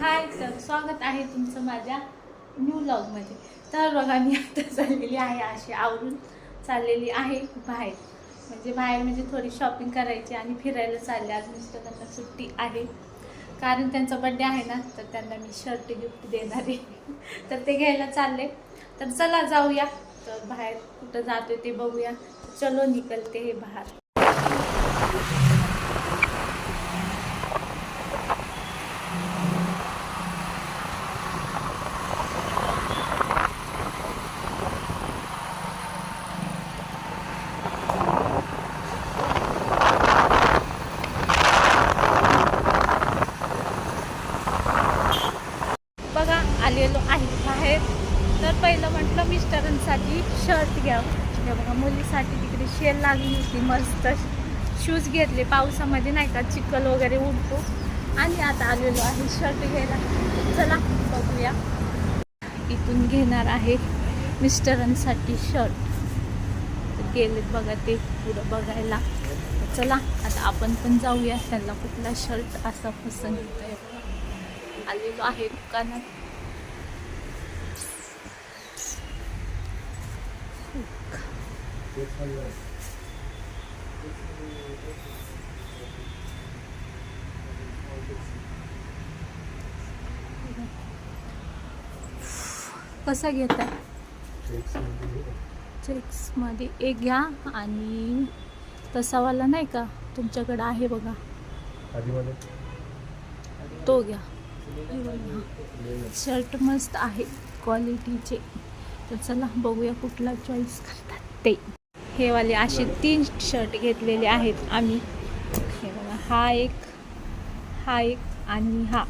हाय तर स्वागत आहे तुमचं माझ्या न्यू ब्लॉगमध्ये तर बघा मी आता चाललेली आहे अशी आवरून चाललेली आहे बाहेर. म्हणजे बाहेर म्हणजे थोडी शॉपिंग करायची आणि फिरायला चालले. आज मिस्टरांना सुट्टी आहे. कारण त्यांचा बड्डे आहे ना तर त्यांना मी शर्ट गिफ्ट देणार आहे. तर ते घ्यायला चालले. तर चला जाऊया. तर बाहेर कुठं जातोय ते बघूया. चलो निकलते हे बाहेर बघा आलेलो आहे बाहेर तर पहिलं म्हटलं मिस्टरांसाठी शर्ट घ्या. हे बघा मुलीसाठी तिकडे शेल लागली होती मस्त शूज घेतले. पावसामध्ये नाही का चिखल वगैरे उडतो. आणि आता आलेलो आहे शर्ट घ्यायला. चला बघूया. इथून घेणार आहे मिस्टरांसाठी शर्ट. तर गेलेत बघा ते पुढं बघायला. चला आता आपण पण जाऊया. त्यांना कुठला शर्ट असा पसंत. आलेलो आहे दुकानात. कसा घेता चेक्समध्ये. एक घ्या आणि तसावाला नाही का? तुमच्याकडे आहे बघा. तो घ्या. शर्ट मस्त आहे. क्वालिटीचे. तर चला बघूया कुठला चॉईस करतात ते. हे वाले असे तीन शर्ट घेतलेले आहेत आम्ही. हे बघा हा एक हा एक आणि हा.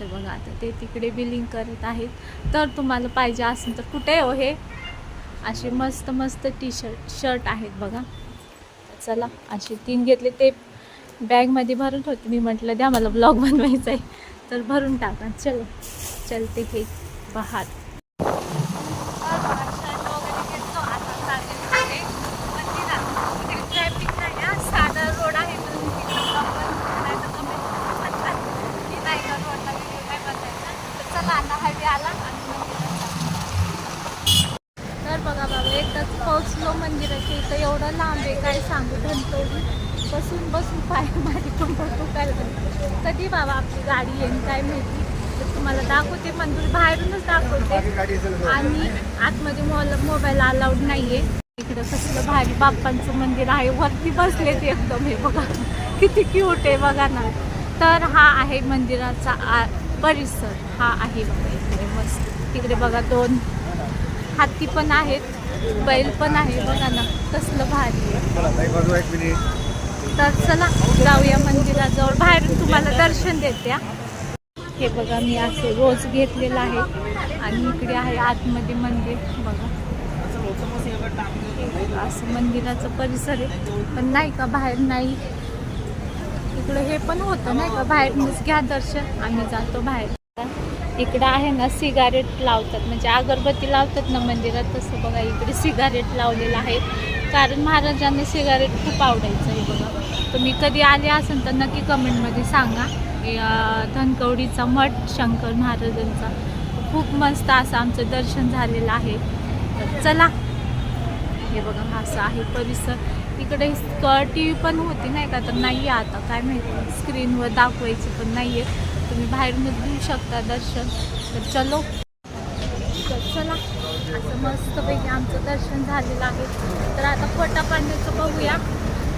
तर बघा आता ते तिकडे बिलिंग करत आहेत. तर तुम्हाला पाहिजे असेल तर कुठे हो हे? असे मस्त मस्त टी शर्ट शर्ट आहेत बघा. चला असे तीन घेतले. ते बॅगमध्ये भरून ठेवते. मी म्हटलं द्या मला ब्लॉग बनवायचा आहे. तर भरून टाका. चलो चलते हे बाहेर ट्रॅफिक नाही हा. साधा रोड आहे म्हणून तिकडे proper नाही तर कमी म्हणतात की नाही का रोडला video नाही बसायचा. तर चला आता highway आला आणि मंदिरात जाऊ. तर बघा बाबा एकदाच पोहोचलो मंदिराच्या इथं एवढं लांब आहे काय सांगू? धनतोडी बसून बसून पाय माझी कंबर दुखायला कधी बाबा आपली गाडी येईन काय माहिती? तर तुम्हाला दाखवते मंदिर बाहेरूनच दाखवते. आणि आतमध्ये मोल मोबाईल अलाउड नाहीये. इकडं कसलं भारी बाप्पांचं मंदिर आहे वरती बसले ते एकदम हे बघा. किती क्यूट आहे बघा ना. तर हा आहे मंदिराचा आ- परिसर. हा आहे बघा इकडे मस्त. तिकडे बघा दोन हाती पण आहेत बैल पण आहे बघा ना कसलं भारी तर चला जाऊया मंदिराजवळ. बाहेरून तुम्हाला दर्शन देते हे. बघा मी असं रोज घेतलेलं आहे. आणि इकडे आहे आतमध्ये मंदिर बघा बघा, असं मंदिराचं परिसर आहे. पण नाही का बाहेर नाही. इकडं हे पण होतं नाही का बाहेरूनच घ्या दर्शन. आम्ही जातो बाहेर. इकडं आहे ना सिगारेट लावतात. म्हणजे अगरबत्ती लावतात ना मंदिरात तसं बघा इकडे सिगारेट लावलेलं आहे. कारण महाराजांना सिगारेट खूप आवडायचं आहे बघा. तुम्ही कधी आले असेल तर नक्की कमेंटमध्ये सांगा. धनकवडीचा मठ शंकर महाराजांचा. खूप मस्त असं आमचं दर्शन झालेलं आहे. तर चला. हे बघा असं आहे परिसर. इकडे टी व्ही पण होती नाही का? तर नाही आहे आता. काय माहिती. स्क्रीनवर दाखवायची पण नाही आहे तुम्ही बाहेरूनच घेऊ शकता दर्शन. तर चलो. तर चला. असं मस्तपैकी आमचं दर्शन झालेलं आहे. तर आता फोटा पाडण्याचं बघूया.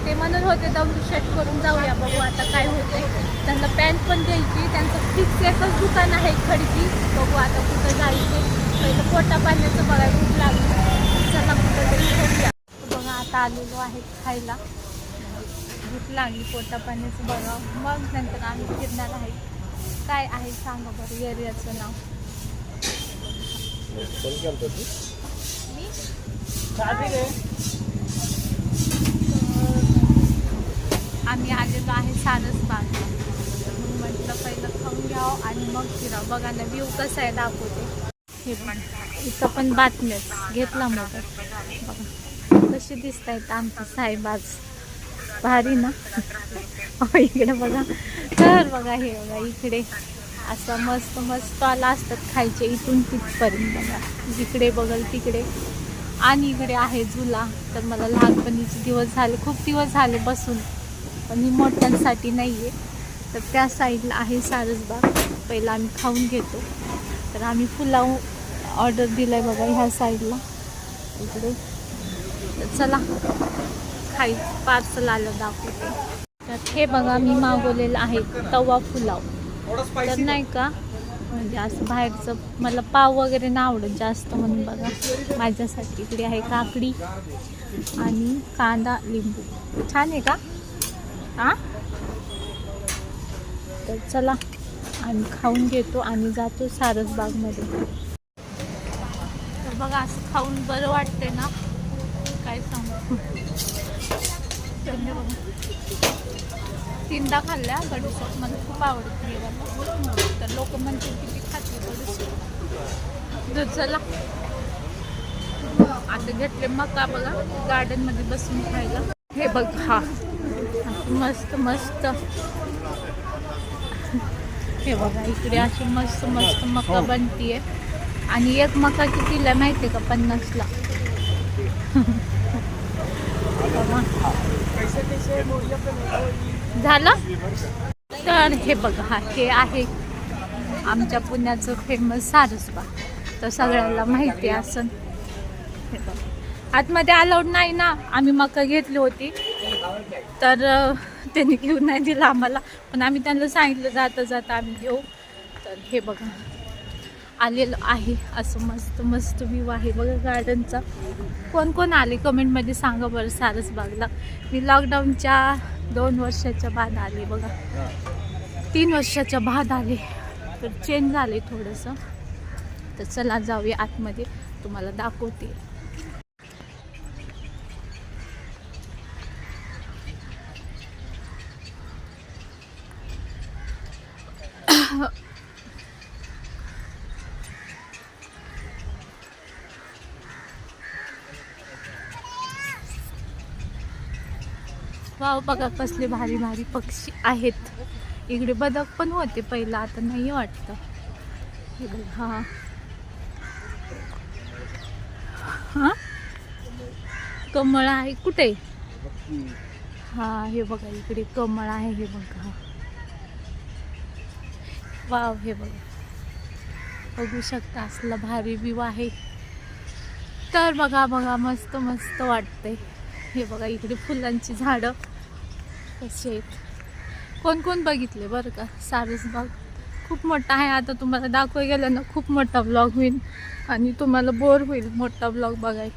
ते म्हणत होते दगडूशेठ करून जाऊया बघू आता काय होते त्यांना पॅन्ट पण द्यायची. त्यांचं फिक्स एकच दुकान आहे खडकी. बघू आता कुठं जायचे. पहिलं फोटा पाण्याचं बघा खूप लागलं. चला कुठं तरी बघा आता आलेलो आहे खायला. भूक लागली पोटा पाण्याचं बघा. मग नंतर आम्ही फिरणार आहे. काय आहे सांगा बरं एरियाचं नाव. मी? आम्ही आलेलो आहे सारस मग म्हटलं पहिलं खाऊन घ्यावं आणि मग फिरा बघा ना व्ह्यू कसा आहे दाखवते. हे पण. इथं पण बातम्याच घेतला मोबाईल बघा. कसे दिसत आहेत आमचे साहेब आज भारी ना? इकडे बघा. तर बघा हे बघा इकडे. असं मस्त मस्त आला असतात खायचे इथून तिथपर्यंत बघा. जिकडे बघल तिकडे. आणि इकडे आहे झुला. तर मला लहानपणीचे दिवस झाले खूप दिवस झाले बसून. पण ही मोठ्यांसाठी नाही आहे तर त्या साईडला आहे सारसबाग पहिला आम्ही खाऊन घेतो. तर आम्ही पुलाव ऑर्डर दिला आहे बघा ह्या साईडला. इकडे. चला. खाई पार्सल आलं दाखवते. तर हे बघा मी मागवलेलं आहे तवा पुलाव. तर नाही का? म्हणजे असं बाहेरचं मला पाव वगैरे नाही आवडत जास्त म्हणून बघा. माझ्यासाठी इकडे आहे काकडी आणि कांदा लिंबू. छान आहे का? हां? तर चला आम्ही खाऊन घेतो आणि जातो सारसबागमध्ये. तर बघा असं खाऊन बरं वाटते ना? काय सांगू? तीनदा खाल्ल्या बडीशेप मला खूप आवडते हे. तर लोक म्हणतील की ती खाते बडीशेप तर चला. आता घेतले मका बघा गार्डनमध्ये बसून खायला. हे बघ हा. मस्त मस्त. हे बघा इकडे अशी मस्त मस्त मका बनतीये. आणि एक मका कितीला माहिती का? पन्नासला बघा. झालं? तर हे बघा हे आहे आमच्या पुण्याचं फेमस सारसबा तर सगळ्यांना माहिती आहे असं हे बघा. आतमध्ये अलाउड नाही ना? आम्ही मका घेतली होती. तर त्यांनी घेऊन नाही दिलं आम्हाला. पण आम्ही त्यांना सांगितलं जाता जाता आम्ही घेऊ. तर हे बघा. आलेलं आहे असं मस्त मस्त व्ह्यू आहे बघा गार्डनचा कोण कोण आले? कमेंटमध्ये सांगा बरं सारसबागला मी लॉकडाऊनच्या दोन वर्षाच्या बाद आले बघा. तीन वर्षाच्या बाद आले. तर चेंज झाले थोडंसं. तर चला जाऊया आतमध्ये. तुम्हाला दाखवते. वाव बघा कसले भारी भारी पक्षी आहेत. इकडे बदक पण होते पहिला आता नाही वाटतं. हा कमळ आहे कुठे? हा हे बघा इकडे कमळ आहे हे बघा. वाव हे बघा. बघू शकता असला भारी व्ह्यू आहे. तर बघा बघा मस्त मस्त वाटतंय. हे बघा इकडे फुलांची झाडं. कशी आहेत. कोण कोण बघितले बरं का? सारसबाग खूप मोठा आहे. आता तुम्हाला दाखवाय गेलं ना खूप मोठा ब्लॉग होईल आणि तुम्हाला बोर होईल मोठा ब्लॉग बघाय.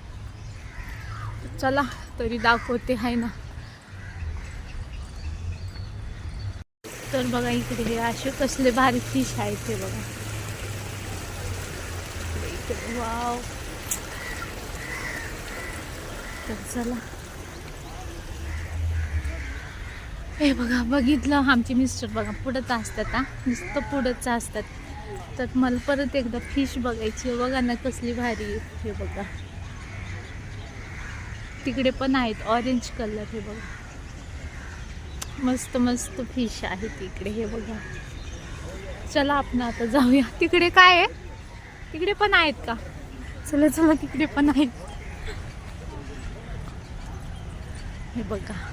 चला तरी दाखवते आहे ना. तर बघा इकडे हे असे कसले भारी फिश आहेत ते बघा. इकडे वाव तर चला. हे बघा बघितलं आमचे मिस्टर बघा पुढंच असतात हा. नुसतं पुढंच असतात. तर मला परत एकदा फिश बघायची बघा ना कसली भारी हे बघा. तिकडे पण आहेत ऑरेंज कलर हे बघा. मस्त मस्त फिश आहे तिकडे हे बघा. चला आपण आता जाऊया. तिकडे काय आहे? तिकडे पण आहेत का? चला चला तिकडे पण आहेत. हे बघा.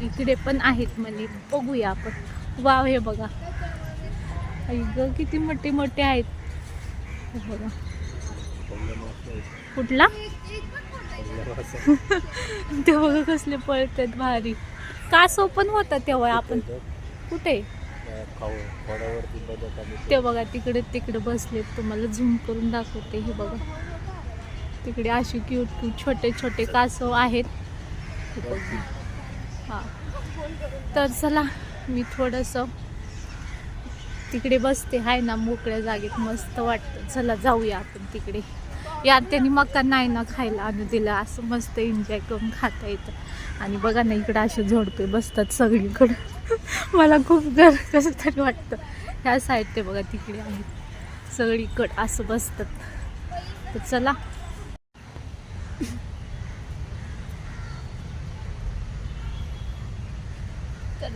इकडे पण आहेत म्हणे. बघूया आपण. वाव हे बघा. ग किती मोठे मोठे आहेत. बघा. कुठला? ते बघा कसले पळतात भारी. कासव पण होता तेव्हा आपण? कुठे? ते बघा तिकडे तिकडे बसले तुम्हाला झूम करून दाखवते. हे बघा. तिकडे असे क्यूट क्यूट छोटे छोटे कासव आहेत. हां. हा तर चला मी थोडंसं तिकडे बसते. आहे ना मोकळ्या जागेत मस्त वाटतं. चला जाऊया आपण तिकडे. यार त्यांनी मका नाही ना खायला आणून दिलं. असं मस्त एन्जॉय करून खाता येतं. आणि बघा ना इकडं असे झोडपे बसतात सगळीकडं. मला खूप गर कसं तरी वाटतं. ह्या साईड ते बघा तिकडे आहेत सगळीकडं असं बसतात. तर चला.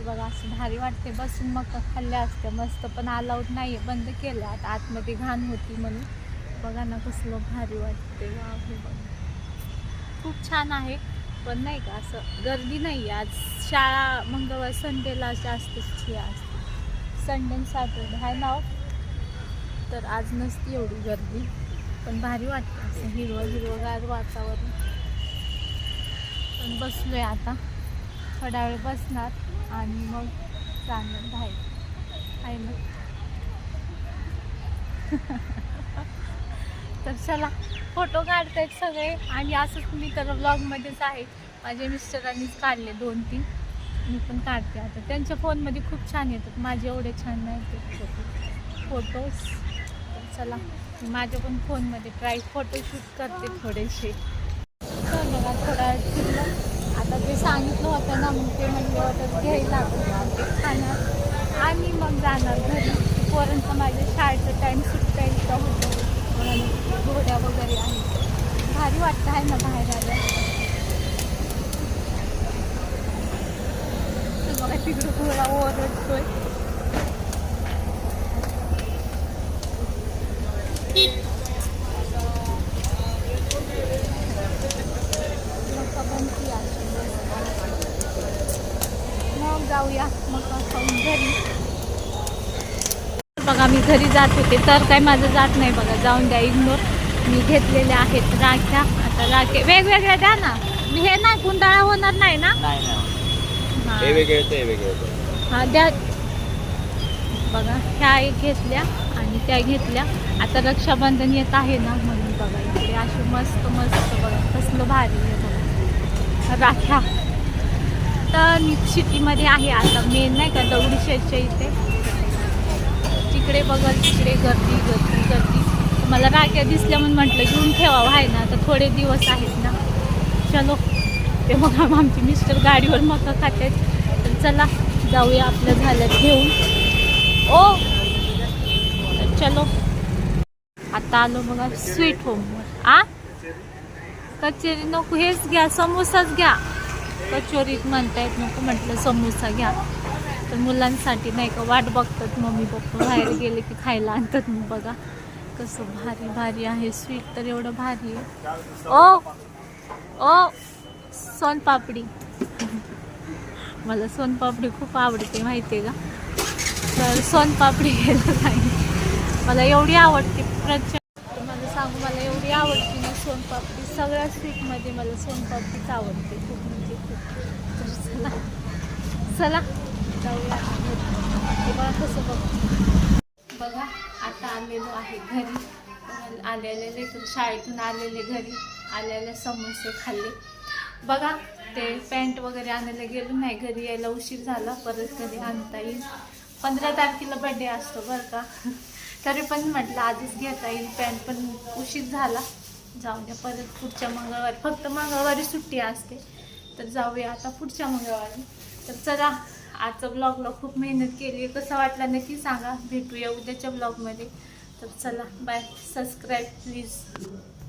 बघा असं भारी वाटते बसून मग खाल्ल्या असत्या. मस्त पण अलाउड नाही आहे बंद केलं. आता आतमध्ये घाण होती म्हणून. बघा ना कसलं भारी वाटते वाव हे बघा. खूप छान आहे. पण नाही का असं गर्दी नाही आहे आज शाळा मंगळवार संडेला जास्त शिया असते. संडे आणि सॅटर्डे आहे ना हो? तर आज नसती एवढी गर्दी. पण भारी वाटते असं हिरवं हिरवंगार वातावरण. पण बसलोय आता. थोडा वेळ बसणार. आणि मग चांगलं बाहेर. आहे ना? तर चला फोटो काढतायत सगळे. आणि असंच मी तर ब्लॉगमध्येच आहे. माझ्या मिस्टरांनीच काढले दोन तीन. मी पण काढते आता. त्यांच्या फोनमध्ये खूप छान येतात. माझे एवढे छान नाही येत फोटो फोटोज तर चला मी माझ्या पण फोनमध्ये ट्राय फोटोशूट करते थोडेसे. बघा थोडा ते सांगितलं होतं ना मग ते म्हणलं होतं घ्यायला लागलं ते खाणार. आणि मग जाणार घरी. पोरांचं माझ्या शाळेचं टाईम सुटता इतकं होतं. घोड्या वगैरे आहेत. भारी वाटतं आहे ना बाहेर आल्या बघा तिकडं घोडा ओरडतोय मका बनती आहे. मग जाऊया मग खाऊन घरी बघा मी घरी जात होते तर काय माझं जात नाही बघा. जाऊन द्या इग्नोर मी घेतलेल्या आहेत राख्या. आता राखे वेगवेगळ्या द्या ना. मी हे नाही गुंडाळा होणार नाही ना? हा. द्या. बघा ह्या एक घेतल्या आणि त्या घेतल्या. आता रक्षाबंधन येत आहे ना म्हणून बघा इकडे अशी मस्त मस्त बघा कसलं भारी आहे बघा. राख्या. तर सिटीमध्ये आहे आता मेन नाही का दगडूशेठच्या इथे. तिकडे बघा तिकडे गर्दी गर्दी गर्दी. मला राख्या दिसल्या म्हणून म्हटलं घेऊन ठेवावं आहे ना आता थोडे दिवस आहेत ना. चलो. ते मग आमची मिस्टर गाडीवर मका खातात तर चला जाऊया आपलं झालं घेऊन. ओ! तर चलो. आता आलो बघा स्वीट होमवर आ? कचोरी नको हेच घ्या समोसाच घ्या. कचोरीत म्हणतायत नको म्हटलं समोसा घ्या. तर मुलांसाठी नाही का वाट बघतात मम्मी पप्पा बाहेर गेले की खायला आणतात मग बघा. कसं भारी भारी आहे. स्वीट तर एवढं भारी आहे. ओ! ओ! सोनपापडी मला सोनपापडी खूप आवडते माहिती आहे का? तर सोनपापडी घ्यायला सांगितलं मला एवढी आवडते. प्रचंड. तुम्हाला सांगू मला एवढी आवडते ना सोनपापडी सगळ्या स्वीटमध्ये मला सोनपापडीच आवडते खूप म्हणजे खूप. तर चला. चला. जाऊया ते बघा कसं बघ? बघा आता आलेलो आहे घरी. आलेले शाळेतून आलेले घरी. आलेले समोसे खाल्ले. बघा ते पॅन्ट वगैरे आणायला गेलो नाही. घरी यायला उशीर झाला. परत कधी आणता येईल. पंधरा तारखेला बड्डे असतो बरं का. तरी पण म्हटलं आजच घेता येईल पॅन्ट पण उशीर झाला. जाऊ द्या परत पुढच्या मंगळवारी. फक्त मंगळवारी सुट्टी असते. तर जाऊया आता पुढच्या मंगळवारी. तर चला आजचा ब्लॉगला खूप मेहनत केली. कसा वाटला नक्की सांगा. भेटूया उद्याच्या ब्लॉगमध्ये तर चला बाय सबस्क्राईब प्लीज